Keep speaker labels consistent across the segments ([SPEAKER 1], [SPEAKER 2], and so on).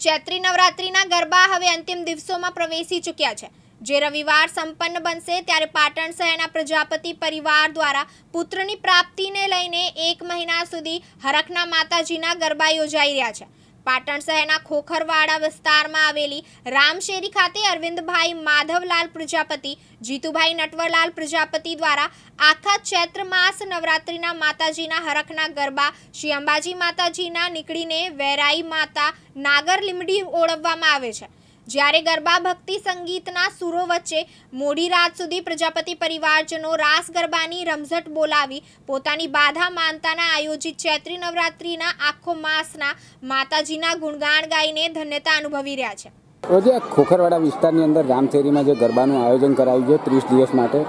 [SPEAKER 1] ચૈત્રી નવરાત્રિના ગરબા હવે અંતિમ દિવસોમાં પ્રવેશી ચૂક્યા છે. જે રવિવાર સંપન્ન બનશે ત્યારે પાટણ શહેરના પ્રજાપતિ પરિવાર દ્વારા પુત્રની પ્રાપ્તિને લઈને એક મહિના સુધી હરખના માતાજીના ગરબા યોજાઈ રહ્યા છે. પાટણ શહેરના ખોખરવાડા વિસ્તારમાં આવેલી રામશેરી ખાતે અરવિંદભાઈ માધવલાલ પ્રજાપતિ, જીતુભાઈ નટવરલાલ પ્રજાપતિ દ્વારા આખા ચૈત્ર માસ નવરાત્રિના માતાજીના હરખના ગરબા, શ્રી અંબાજી માતાજીના નીકળીને વેરાઈ માતા નાગર લીમડી ઓળવવામાં આવે છે. જ્યારે ગરબા ભક્તિ સંગીતના સુરો વચ્ચે મોડી રાત સુધી પ્રજાપતિ પરિવારજનો રાસ ગરબાની રમઝટ બોલાવી પોતાની બાધા માનતાના આયોજિત ચૈત્રી નવરાત્રિના આખો માસના માતાજીના ગુણગાન ગાઈને ધન્યતા અનુભવી રહ્યા છે.
[SPEAKER 2] રોજે ખોખરવાડા વિસ્તારની અંદર રામથેરીમાં જે ગરબાનું આયોજન કરાયું છે ત્રીસ દિવસ માટે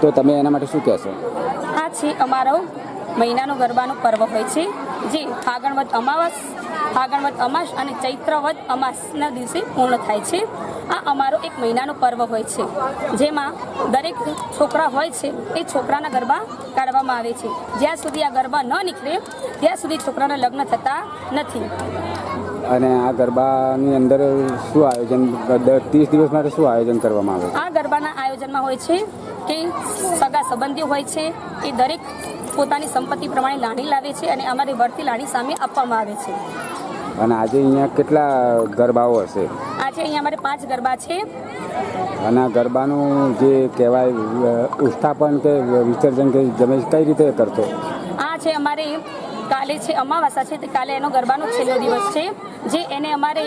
[SPEAKER 2] તો તમે એના માટે શું કહેશો?
[SPEAKER 3] આ છે અમારો મહિનાનો ગરબાનો પર્વ હોય છે. જે ફાગણવદ અમાવાસ ફાગણવદ અમાસ અને ચૈત્રવદ અમાસના દિવસે પૂર્ણ થાય છે. આ અમારો એક મહિનાનો પર્વ હોય છે જેમાં દરેક છોકરા હોય છે એ છોકરાના ગરબા કાઢવામાં આવે છે. જ્યાં સુધી આ ગરબા ન નીકળે ત્યાં સુધી છોકરાના લગ્ન થતા નથી.
[SPEAKER 2] અને આ ગરબાની અંદર શું આયોજન ત્રીસ દિવસ માટે શું આયોજન કરવામાં આવે?
[SPEAKER 3] આ ગરબાના આયોજનમાં હોય છે કે સગા સંબંધીઓ હોય છે એ દરેક પોતાની સંપત્તિ પ્રમાણે લાણી લાવે છે અને અમારી વળતી લાણી સામે આપવામાં આવે છે.
[SPEAKER 2] અને આજે અહીંયા કેટલા ગરબાઓ હશે?
[SPEAKER 3] આજે અહીંયા અમારે પાંચ ગરબા છે.
[SPEAKER 2] અને આ ગરબાનું જે કહેવાય ઉસ્થાપન ઉત્થાપન કે વિસર્જન કે તમે કઈ રીતે કરશો?
[SPEAKER 3] આ છે અમારે કાલે છે અમાવાસા છે તે કાલે એનો ગરબાનો છેલ્લો દિવસ છે જે એને અમારે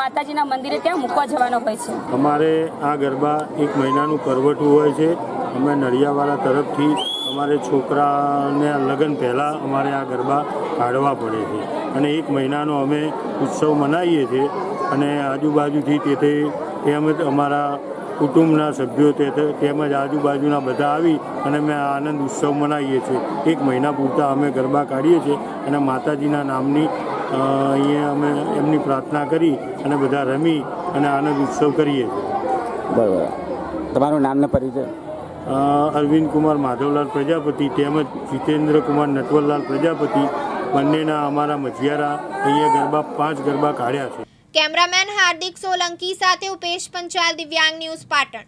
[SPEAKER 3] માતાજીના મંદિરે ત્યાં મૂકવા જવાનો હોય છે.
[SPEAKER 4] અમારે આ ગરબા એક મહિનાનું કરવટું હોય છે. અમે નડિયાવાળા તરફથી અમારે છોકરાને લગ્ન પહેલાં અમારે આ ગરબા કાઢવા પડે છે. અને એક મહિનાનો અમે ઉત્સવ મનાવીએ છીએ અને આજુબાજુથી તેથી તેમજ અમારા કુટુંબના સભ્યો તે તેમજ આજુબાજુના બધા આવી અને અમે આનંદ ઉત્સવ મનાવીએ છીએ. એક મહિના પૂરતા અમે ગરબા કાઢીએ છીએ અને માતાજીના નામની અહીંયા અમે એમની પ્રાર્થના કરી અને બધા રમી અને આનંદ ઉત્સવ કરીએ છીએ.
[SPEAKER 2] બરાબર. તમારું નામને પરિચય?
[SPEAKER 4] અરવિંદ કુમાર માધવલાલ પ્રજાપતિ તેમજ જીતેન્દ્ર કુમાર નટવરલાલ પ્રજાપતિ બંનેના અમારા મજિયારા અહીંયા ગરબા, પાંચ ગરબા કાઢ્યા છે.
[SPEAKER 1] કેમેરામેન હાર્દિક સોલંકી સાથે ઉપેશ પંચાલ, દિવ્યાંગ ન્યૂઝ પાટણ.